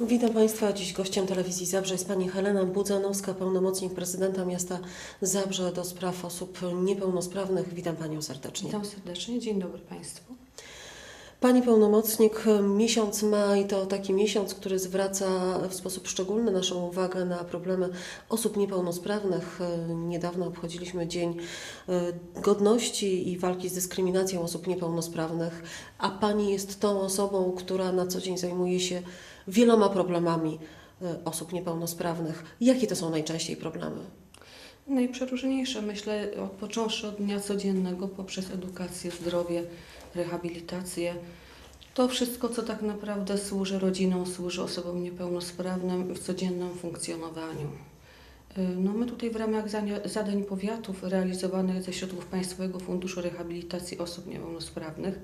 Witam Państwa. Dziś gościem telewizji Zabrze jest Pani Helena Budzanowska, pełnomocnik prezydenta miasta Zabrze do spraw osób niepełnosprawnych. Witam Panią serdecznie. Witam serdecznie, dzień dobry Państwu. Pani pełnomocnik, miesiąc maj to taki miesiąc, który zwraca w sposób szczególny naszą uwagę na problemy osób niepełnosprawnych. Niedawno obchodziliśmy Dzień e, Godności i walki z dyskryminacją osób niepełnosprawnych, a Pani jest tą osobą, która na co dzień zajmuje się wieloma problemami e, osób niepełnosprawnych. Jakie to są najczęściej problemy? Najprzeróżniejsze, myślę, począwszy od dnia codziennego, poprzez edukację, zdrowie, rehabilitację. To wszystko, co tak naprawdę służy rodzinom, służy osobom niepełnosprawnym w codziennym funkcjonowaniu. Y, No, my tutaj w ramach zadań powiatów realizowanych ze środków Państwowego Funduszu Rehabilitacji Osób Niepełnosprawnych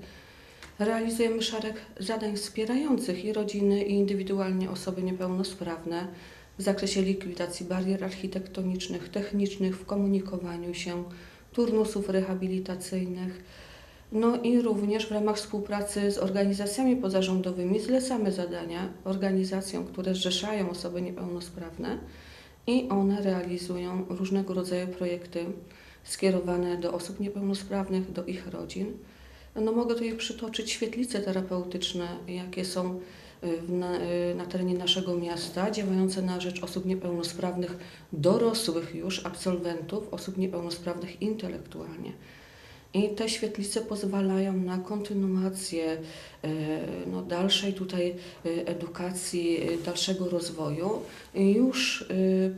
realizujemy szereg zadań wspierających i rodziny, i indywidualnie osoby niepełnosprawne w zakresie likwidacji barier architektonicznych, technicznych w komunikowaniu się, turnusów rehabilitacyjnych. No i również w ramach współpracy z organizacjami pozarządowymi zlecamy zadania organizacjom, które zrzeszają osoby niepełnosprawne i one realizują różnego rodzaju projekty skierowane do osób niepełnosprawnych, do ich rodzin. No mogę tutaj przytoczyć świetlice terapeutyczne, jakie są y, na, y, na terenie naszego miasta, działające na rzecz osób niepełnosprawnych, dorosłych już absolwentów, osób niepełnosprawnych intelektualnie. I te świetlice pozwalają na kontynuację y, no, dalszej tutaj edukacji, dalszego rozwoju już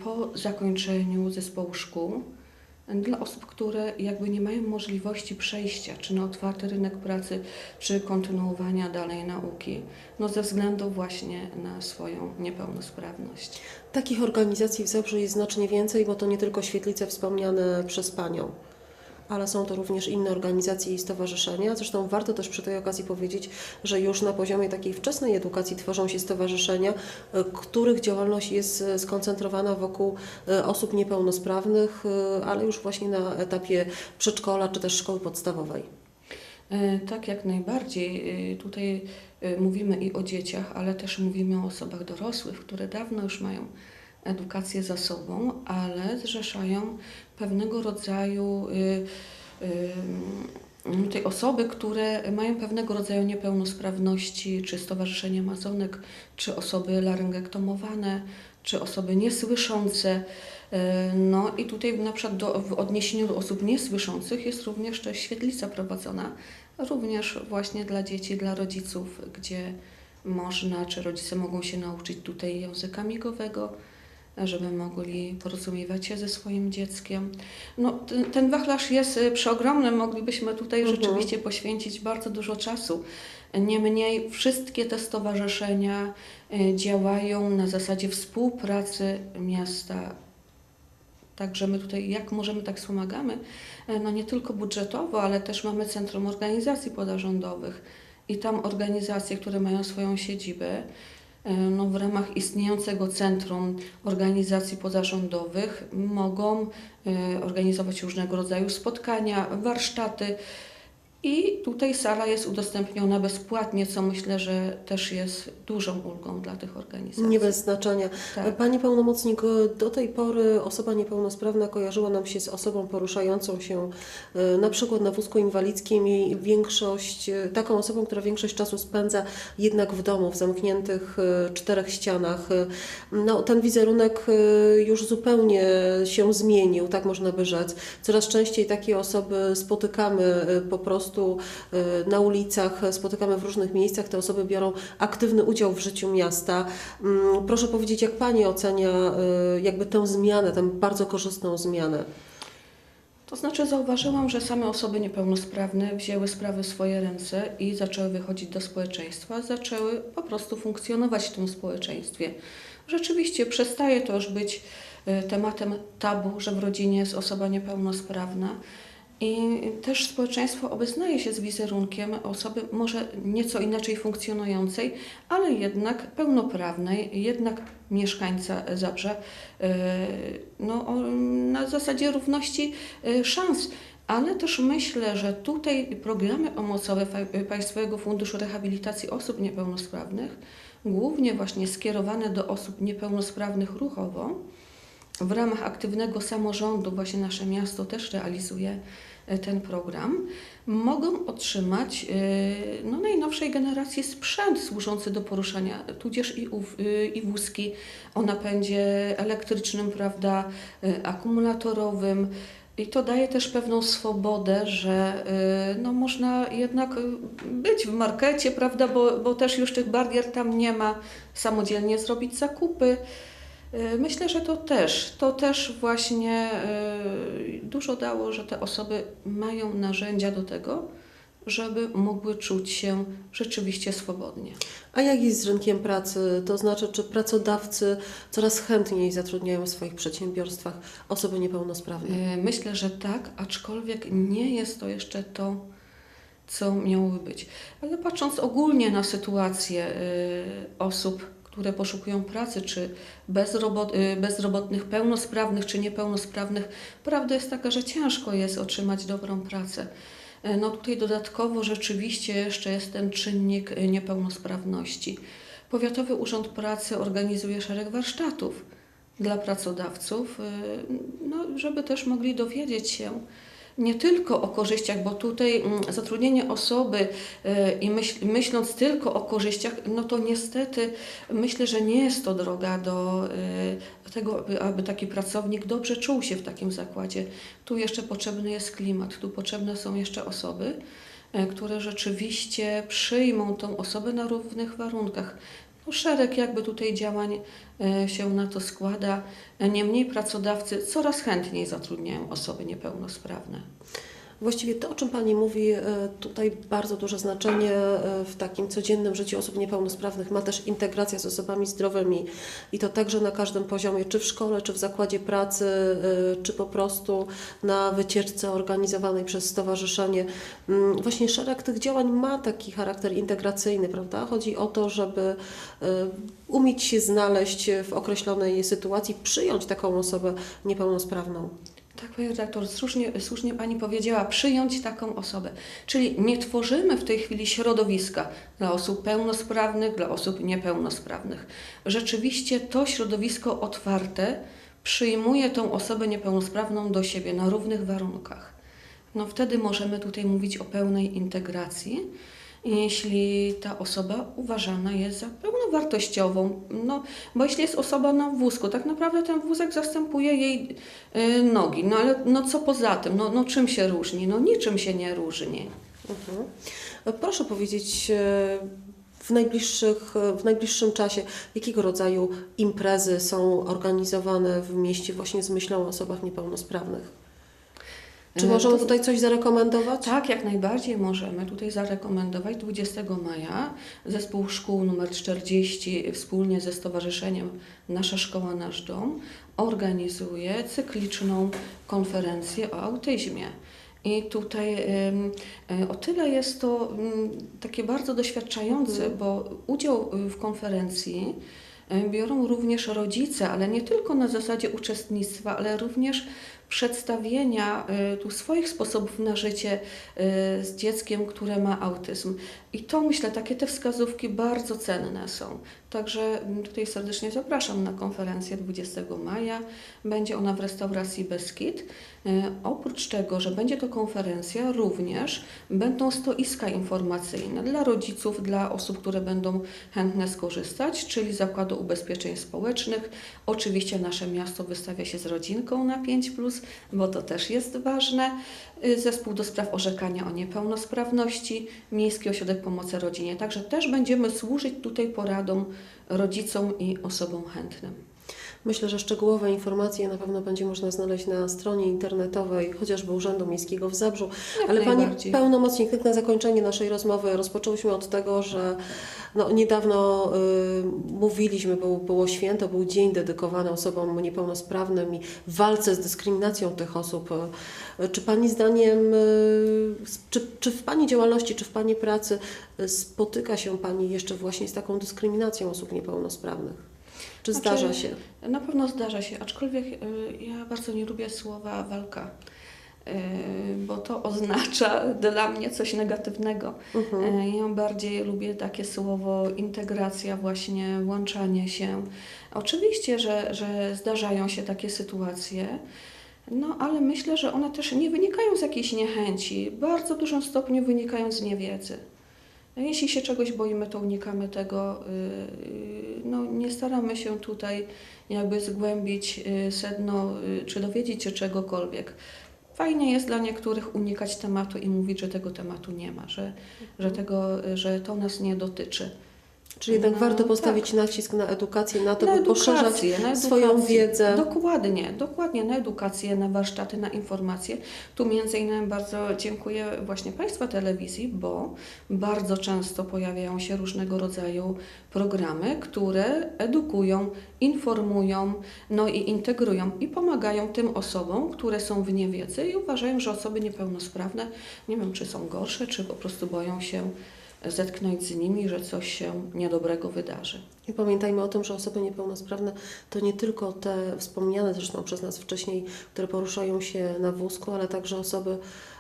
po zakończeniu zespołu szkół dla osób, które jakby nie mają możliwości przejścia czy na otwarty rynek pracy, czy kontynuowania dalej nauki, no ze względu właśnie na swoją niepełnosprawność. Takich organizacji w Zabrzu jest znacznie więcej, bo to nie tylko świetlice wspomniane przez Panią, ale są to również inne organizacje i stowarzyszenia. Zresztą warto też przy tej okazji powiedzieć, że już na poziomie takiej wczesnej edukacji tworzą się stowarzyszenia, e, których działalność jest e, skoncentrowana wokół e, osób niepełnosprawnych, ale już właśnie na etapie przedszkola czy też szkoły podstawowej. Tak, jak najbardziej. Tutaj mówimy i o dzieciach, ale też mówimy o osobach dorosłych, które dawno już mają edukację za sobą, ale zrzeszają pewnego rodzaju y, y, tutaj osoby, które mają pewnego rodzaju niepełnosprawności, czy Stowarzyszenie Amazonek, czy osoby laryngektomowane, czy osoby niesłyszące. E, No i tutaj na przykład do, w odniesieniu do osób niesłyszących jest również też świetlica prowadzona, również właśnie dla dzieci, dla rodziców, gdzie można, czy rodzice mogą się nauczyć tutaj języka migowego, żeby mogli porozumiewać się ze swoim dzieckiem. No, ten, ten wachlarz jest y, przeogromny, moglibyśmy tutaj Mhm. rzeczywiście poświęcić bardzo dużo czasu. Niemniej wszystkie te stowarzyszenia y, działają na zasadzie współpracy miasta. Także my tutaj jak możemy, tak wspomagamy, e, no nie tylko budżetowo, ale też mamy Centrum Organizacji Pozarządowych i tam organizacje, które mają swoją siedzibę, no w ramach istniejącego Centrum Organizacji Pozarządowych mogą e, organizować różnego rodzaju spotkania, warsztaty i tutaj sala jest udostępniona bezpłatnie, co myślę, że też jest dużą ulgą dla tych organizacji. Nie bez znaczenia. Tak. Pani pełnomocnik, do tej pory osoba niepełnosprawna kojarzyła nam się z osobą poruszającą się e, na przykład na wózku inwalidzkim i większość, e, taką osobą, która większość czasu spędza jednak w domu, w zamkniętych e, czterech ścianach. No, ten wizerunek już zupełnie się zmienił, tak można by rzec. Coraz częściej takie osoby spotykamy po prostu e, na ulicach, spotykamy w różnych miejscach. Te osoby biorą aktywny udział w życiu miasta. Mm, Proszę powiedzieć, jak Pani ocenia e, jakby tę zmianę, tę bardzo korzystną zmianę? To znaczy zauważyłam, że same osoby niepełnosprawne wzięły sprawy w swoje ręce i zaczęły wychodzić do społeczeństwa, zaczęły po prostu funkcjonować w tym społeczeństwie. Rzeczywiście przestaje to już być y, tematem tabu, że w rodzinie jest osoba niepełnosprawna. I też społeczeństwo obeznaje się z wizerunkiem osoby może nieco inaczej funkcjonującej, ale jednak pełnoprawnej, jednak mieszkańca Zabrze, y, no, na zasadzie równości y, szans. Ale też myślę, że tutaj programy pomocowe Państwowego Funduszu Rehabilitacji Osób Niepełnosprawnych głównie właśnie skierowane do osób niepełnosprawnych ruchowo. W ramach aktywnego samorządu, właśnie nasze miasto też realizuje e, ten program, mogą otrzymać e, no, najnowszej generacji sprzęt służący do poruszania, tudzież i, y, i wózki o napędzie elektrycznym, prawda, akumulatorowym. I to daje też pewną swobodę, że no, można jednak być w markecie, prawda, bo, bo też już tych barier tam nie ma, samodzielnie zrobić zakupy. Y, Myślę, że to też, to też właśnie y, dużo dało, że te osoby mają narzędzia do tego, żeby mogły czuć się rzeczywiście swobodnie. A jak jest z rynkiem pracy? To znaczy, czy pracodawcy coraz chętniej zatrudniają w swoich przedsiębiorstwach osoby niepełnosprawne? Y, Myślę, że tak, aczkolwiek nie jest to jeszcze to, co miałoby być. Ale patrząc ogólnie na sytuację osób, które poszukują pracy, czy bezrobot, y, bezrobotnych, pełnosprawnych czy niepełnosprawnych, prawda jest taka, że ciężko jest otrzymać dobrą pracę. Y, No tutaj dodatkowo rzeczywiście jeszcze jest ten czynnik y, niepełnosprawności. Powiatowy Urząd Pracy organizuje szereg warsztatów dla pracodawców, y, no, żeby też mogli dowiedzieć się nie tylko o korzyściach, bo tutaj mm, zatrudnienie osoby y, i myśl, myśląc tylko o korzyściach, no to niestety myślę, że nie jest to droga do y, tego, aby, aby taki pracownik dobrze czuł się w takim zakładzie. Tu jeszcze potrzebny jest klimat, tu potrzebne są jeszcze osoby, y, które rzeczywiście przyjmą tą osobę na równych warunkach. No, szereg jakby tutaj działań e, się na to składa. E, Niemniej pracodawcy coraz chętniej zatrudniają osoby niepełnosprawne. Właściwie to, o czym Pani mówi, e, tutaj bardzo duże znaczenie e, w takim codziennym życiu osób niepełnosprawnych ma też integracja z osobami zdrowymi i to także na każdym poziomie, czy w szkole, czy w zakładzie pracy, e, czy po prostu na wycieczce organizowanej przez stowarzyszenie. Mm, Właśnie szereg tych działań ma taki charakter integracyjny, prawda? Chodzi o to, żeby umieć się znaleźć w określonej sytuacji, przyjąć taką osobę niepełnosprawną. Tak, Pani redaktor, słusznie, słusznie Pani powiedziała, przyjąć taką osobę. Czyli nie tworzymy w tej chwili środowiska dla osób pełnosprawnych, dla osób niepełnosprawnych. Rzeczywiście to środowisko otwarte przyjmuje tą osobę niepełnosprawną do siebie na równych warunkach. No wtedy możemy tutaj mówić o pełnej integracji, jeśli ta osoba uważana jest za pełnowartościową. No, bo jeśli jest osoba na wózku, tak naprawdę ten wózek zastępuje jej y, nogi. No ale no co poza tym? No, no czym się różni? No niczym się nie różni. Mhm. Proszę powiedzieć, e, w, najbliższych, w najbliższym czasie, jakiego rodzaju imprezy są organizowane w mieście właśnie z myślą o osobach niepełnosprawnych? Czy E, możemy tutaj coś zarekomendować? Tak, jak najbardziej możemy tutaj zarekomendować 20 maja zespół szkół numer 40 wspólnie ze Stowarzyszeniem Nasza Szkoła Nasz Dom organizuje cykliczną konferencję o autyzmie. I tutaj y, o tyle jest to ym, takie bardzo doświadczające, bo udział w konferencji biorą również rodzice, ale nie tylko na zasadzie uczestnictwa, ale również przedstawienia y, tu swoich sposobów na życie y, z dzieckiem, które ma autyzm. I to myślę, takie te wskazówki bardzo cenne są. Także mm, tutaj serdecznie zapraszam na konferencję 20 maja. Będzie ona w restauracji Beskid. Y, Oprócz tego, że będzie to konferencja, również będą stoiska informacyjne dla rodziców, dla osób, które będą chętne skorzystać, czyli Zakładu Ubezpieczeń Społecznych. Oczywiście nasze miasto wystawia się z rodzinką na 5, bo to też jest ważne. Y, Zespół do spraw orzekania o niepełnosprawności, Miejski Ośrodek Pomocy Rodzinie. Także też będziemy służyć tutaj poradą rodzicom i osobom chętnym. Myślę, że szczegółowe informacje na pewno będzie można znaleźć na stronie internetowej, chociażby Urzędu Miejskiego w Zabrzu. Jak Ale Pani pełnomocnik, tak na zakończenie naszej rozmowy rozpoczęłyśmy od tego, że no, niedawno y, mówiliśmy, był, było święto, był dzień dedykowany osobom niepełnosprawnym i walce z dyskryminacją tych osób. Y, Czy Pani zdaniem, y, czy, czy w Pani działalności, czy w Pani pracy y, spotyka się Pani jeszcze właśnie z taką dyskryminacją osób niepełnosprawnych? Czy Znaczy, zdarza się? Na pewno zdarza się, aczkolwiek y, ja bardzo nie lubię słowa walka. bo to oznacza dla mnie coś negatywnego. Mhm. E, Ja bardziej lubię takie słowo integracja, właśnie łączanie się. Oczywiście, że, że zdarzają się takie sytuacje, no ale myślę, że one też nie wynikają z jakiejś niechęci, bardzo dużym stopniu wynikają z niewiedzy. Jeśli się czegoś boimy, to unikamy tego. yy, No, nie staramy się tutaj jakby zgłębić yy, sedno, czy dowiedzieć się czegokolwiek. Fajnie jest dla niektórych unikać tematu i mówić, że tego tematu nie ma, że, że, tego, że to nas nie dotyczy. Czyli jednak No, warto postawić tak. nacisk na edukację, na to, na by poszerzać edukację, swoją edukację. wiedzę. Dokładnie, dokładnie na edukację, na warsztaty, na informacje. Tu między innymi bardzo dziękuję właśnie Państwa telewizji, bo bardzo często pojawiają się różnego rodzaju programy, które edukują, informują, no i integrują i pomagają tym osobom, które są w niewiedzy i uważają, że osoby niepełnosprawne, nie wiem czy są gorsze, czy po prostu boją się zetknąć z nimi, że coś się niedobrego wydarzy. I pamiętajmy o tym, że osoby niepełnosprawne to nie tylko te wspomniane zresztą przez nas wcześniej, które poruszają się na wózku, ale także osoby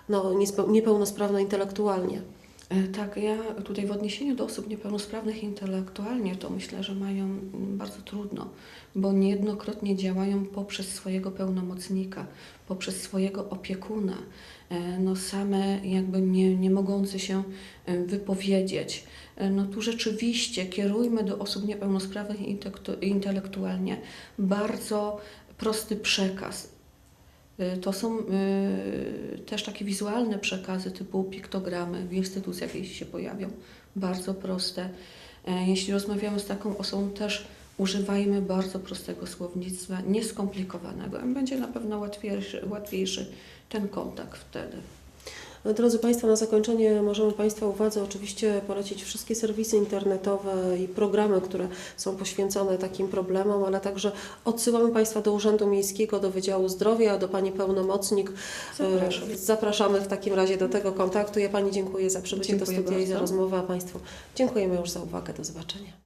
no, niepełnosprawne intelektualnie. E, Tak, ja tutaj w odniesieniu do osób niepełnosprawnych intelektualnie to myślę, że mają mm, bardzo trudno, bo niejednokrotnie działają poprzez swojego pełnomocnika, poprzez swojego opiekuna, e, no same jakby nie, nie mogący się e, wypowiedzieć. No tu rzeczywiście kierujmy do osób niepełnosprawnych intelektu- intelektualnie bardzo prosty przekaz. Y, To są y, też takie wizualne przekazy typu piktogramy w instytucjach, jeśli się pojawią, bardzo proste. E, Jeśli rozmawiamy z taką osobą, też używajmy bardzo prostego słownictwa, nieskomplikowanego. Będzie na pewno łatwiejszy, łatwiejszy ten kontakt wtedy. Drodzy Państwo, na zakończenie możemy Państwa uwadze oczywiście polecić wszystkie serwisy internetowe i programy, które są poświęcone takim problemom, ale także odsyłamy Państwa do Urzędu Miejskiego, do Wydziału Zdrowia, do Pani Pełnomocnik. Zapraszam. E, Zapraszamy w takim razie do tego kontaktu. Ja Pani dziękuję za przybycie do Dziękuję studia i za bardzo. rozmowę, a Państwu dziękujemy już za uwagę. Do zobaczenia.